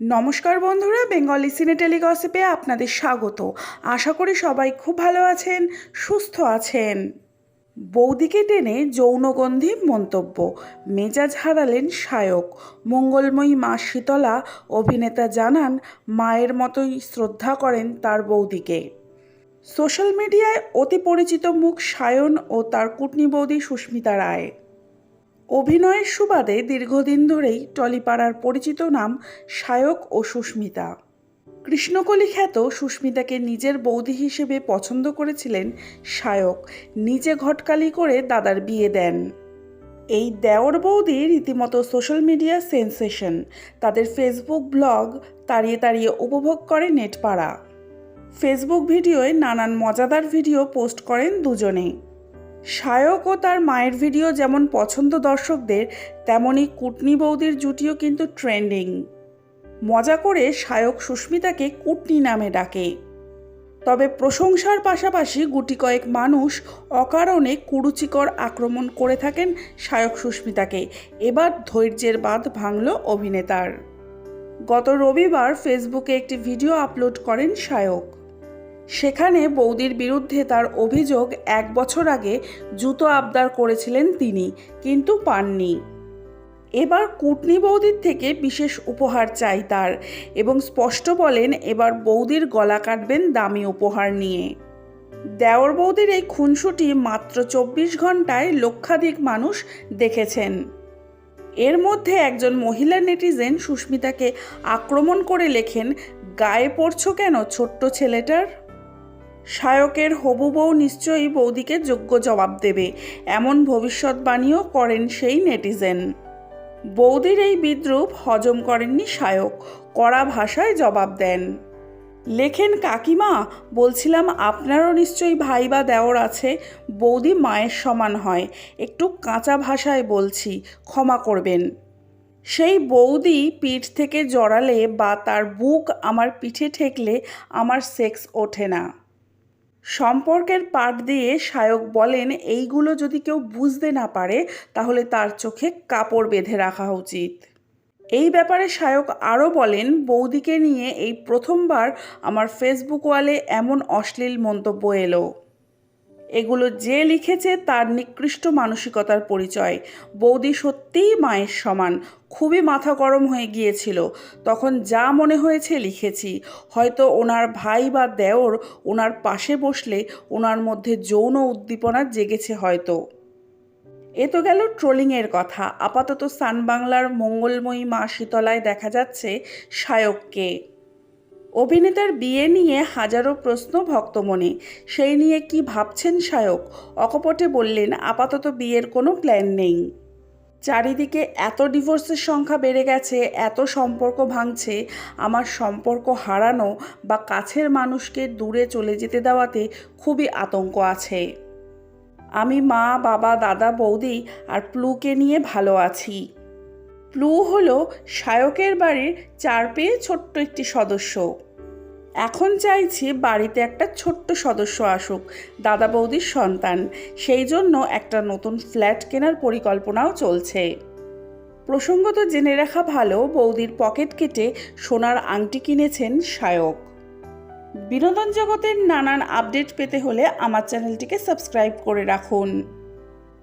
নমস্কার বন্ধুরা বেঙ্গলি সিনে টেলিগসিপে আপনাদের স্বাগত। আশা করি সবাই খুব ভালো আছেন, সুস্থ আছেন। বৌদিকে টেনে যৌনগন্ধি মন্তব্য, মেজাজ হারালেন সায়ক মঙ্গলময়ী মা শীতলা অভিনেতা জানান, মায়ের মতোই শ্রদ্ধা করেন তার বৌদিকে। সোশ্যাল মিডিয়ায় অতি পরিচিত মুখ সায়ন ও তার কুটনি বৌদি সুস্মিতা রায়। অভিনয়ের সুবাদে দীর্ঘদিন ধরেই টলিপাড়ার পরিচিত নাম সায়ক ও সুস্মিতা। কৃষ্ণকলি খ্যাত সুস্মিতাকে নিজের বৌদি হিসেবে পছন্দ করেছিলেন সায়ক নিজে ঘটকালি করে দাদার বিয়ে দেন। এই দেওর বৌদি রীতিমতো সোশ্যাল মিডিয়া সেন্সেশন। তাদের ফেসবুক ব্লগ তাড়িয়ে তাড়িয়ে উপভোগ করে নেটপাড়া। ফেসবুক ভিডিওয় নানান মজাদার ভিডিও পোস্ট করেন দুজনেই। সায়ক ও তার মায়ের ভিডিও যেমন পছন্দ দর্শকদের তেমনই কুটনি বৌদির জুটিও কিন্তু ট্রেন্ডিং। মজা করে সায়ক সুস্মিতাকে কুটনি নামে ডাকে। তবে প্রশংসার পাশাপাশি গুটি কয়েক মানুষ অকারণে কুরুচিকর আক্রমণ করে থাকেন সায়ক সুস্মিতাকে। এবার ধৈর্যের বাঁধ ভাঙল অভিনেতার। গত রবিবার ফেসবুকে একটি ভিডিও আপলোড করেন সায়ক সেখানে বৌদির বিরুদ্ধে তার অভিযোগ এক বছর আগে জুতো আবদার করেছিলেন তিনি, কিন্তু পাননি। এবার কুটনি বৌদির থেকে বিশেষ উপহার চাই তার এবং স্পষ্ট বলেন, এবার বৌদির গলা কাটবেন দামি উপহার নিয়ে। দেওর বৌদির এই খুনসুটি মাত্র চব্বিশ ঘন্টায় লক্ষাধিক মানুষ দেখেছেন। এর মধ্যে একজন মহিলা নেটিজেন সুস্মিতাকে আক্রমণ করে লেখেন, গায়ে পড়ছো কেন ছোট্ট ছেলেটার? সায়কের হবু বউ নিশ্চয়ই বৌদিকে যোগ্য জবাব দেবে, এমন ভবিষ্যৎবাণীও করেন সেই নেটিজেন। বৌদির এই বিদ্রুপ হজম করেননি সায়ক কড়া ভাষায় জবাব দেন। লেখেন, কাকিমা, বলছিলাম আপনারও নিশ্চয়ই ভাই বা দেওর আছে, বৌদি মায়ের সমান হয়, একটু কাঁচা ভাষায় বলছি, ক্ষমা করবেন। সেই বৌদি পিঠ থেকে জড়ালে বা তার বুক আমার পিঠে ঠেকলে আমার সেক্স ওঠে না। সম্পর্কের পাঠ দিয়ে সায়ক বলেন, এইগুলো যদি কেউ বুঝতে না পারে, তাহলে তার চোখে কাপড় বেঁধে রাখা উচিত। এই ব্যাপারে সায়ক আরও বলেন, বৌদিকে নিয়ে এই প্রথমবার আমার ফেসবুক ওয়ালে এমন অশ্লীল মন্তব্য এলো। এগুলো যে লিখেছে তার নিকৃষ্ট মানসিকতার পরিচয়। বৌদি সত্যিই মায়ের সমান, খুবই মাথা গরম হয়ে গিয়েছিল। তখন যা মনে হয়েছে লিখেছি। হয়তো ওনার ভাই বা দেওর ওনার পাশে বসলে ওনার মধ্যে যৌন উদ্দীপনা জেগেছে হয়তো। এ তো গেল ট্রোলিংয়ের কথা। আপাতত সান বাংলার মঙ্গলময়ী মা শীতলায় দেখা যাচ্ছে সায়ককে। অভিনেতার বিয়ে নিয়ে হাজারো প্রশ্ন ভক্তমনে। সেই নিয়ে কি ভাবছেন সায়ক অকপটে বললেন, আপাতত বিয়ের কোনো প্ল্যান নেই। চারিদিকে এত ডিভোর্সের সংখ্যা বেড়ে গেছে, এত সম্পর্ক ভাঙছে, আমার সম্পর্ক হারানো বা কাছের মানুষকে দূরে চলে যেতে দেওয়াতে খুবই আতঙ্ক আছে। আমি মা, বাবা, দাদা, বৌদি আর প্লুকে নিয়ে ভালো আছি। প্লু হলো সায়কের বাড়ির চার পেয়ে ছোট্ট একটি সদস্য। এখন চাইছি বাড়িতে একটা ছোট্ট সদস্য আসুক, দাদা বৌদির সন্তান। সেই জন্য একটা নতুন ফ্ল্যাট কেনার পরিকল্পনাও চলছে। প্রসঙ্গত জেনে রাখা ভালো, বৌদির পকেট কেটে সোনার আংটি কিনেছেন সায়ক বিনোদন জগতের নানান আপডেট পেতে হলে আমার চ্যানেলটিকে সাবস্ক্রাইব করে রাখুন।